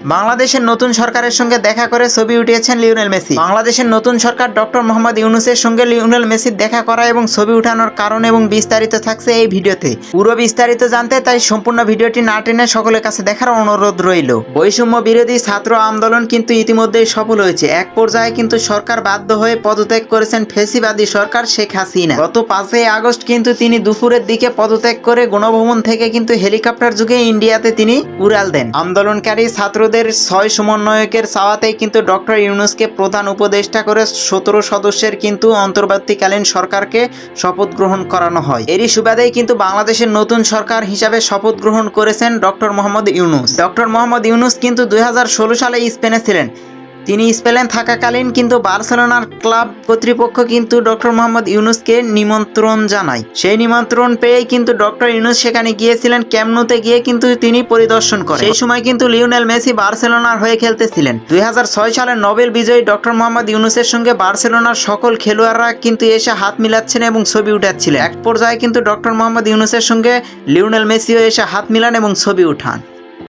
বাংলাদেশের নতুন সরকারের সঙ্গে দেখা করে ছবি উঠিয়েছেন লিওনেল মেসি। বাংলাদেশের নতুন সরকার ডক্টর মোহাম্মদ ইউনুসের সঙ্গে লিওনেল মেসির দেখা করা এবং ছবি উঠানোর কারণ এবং বিস্তারিত থাকছে এই ভিডিওতে। পুরো বিস্তারিত জানতে তাই সম্পূর্ণ ভিডিওটি না টেনে সকলের কাছে দেখার অনুরোধ রইল। বৈষম্য বিরোধী ছাত্র আন্দোলন কিন্তু ইতিমধ্যেই সফল হয়েছে। এক পর্যায়ে কিন্তু সরকার বাধ্য হয়ে পদত্যাগ করেছেন ফেসিবাদী সরকার শেখ হাসিনা। গত পাঁচই আগস্ট কিন্তু তিনি দুপুরের দিকে পদত্যাগ করে গণভবন থেকে কিন্তু হেলিকপ্টার যুগে ইন্ডিয়াতে তিনি উড়াল দেন। আন্দোলনকারী ছাত্রদের ছয় সমন্বয়কের চাওয়াতেই কিন্তু ডক্টর ইউনুসকে প্রধান উপদেষ্টা করে সতেরো সদস্যের কিন্তু অন্তর্বর্তীকালীন সরকারকে শপথ গ্রহণ করানো হয়। এরই সুবাদেই কিন্তু বাংলাদেশের নতুন সরকার হিসাবে শপথ গ্রহণ করেছেন ডক্টর মোহাম্মদ ইউনুস। ডক্টর মোহাম্মদ ইউনুস কিন্তু দুই হাজার ষোলো সালে স্পেনে ছিলেন। তিনি স্পেনে থাকাকালীন কিন্তু বার্সেলোনার ক্লাব কর্তৃপক্ষ কিন্তু ডক্টর মোহাম্মদ ইউনুসকে নিমন্ত্রণ জানায়। সেই নিমন্ত্রণ পেয়েই কিন্তু ডক্টর ইউনুস সেখানে গিয়েছিলেন, ক্যামনুতে গিয়ে কিন্তু তিনি পরিদর্শন করেন। সেই সময় কিন্তু লিওনেল মেসি বার্সেলোনার হয়ে খেলতেছিলেন। দুই সালের নোবেল বিজয়ী ডক্টর মোহাম্মদ ইউনুসের সঙ্গে বার্সেলোনার সকল খেলোয়াড়রা কিন্তু এসে হাত মিলাচ্ছেন এবং ছবি উঠাচ্ছিলেন। এক পর্যায়ে কিন্তু ডক্টর মোহাম্মদ ইউনুসের সঙ্গে লিওনেল মেসিও এসে হাত মিলান এবং ছবি উঠান।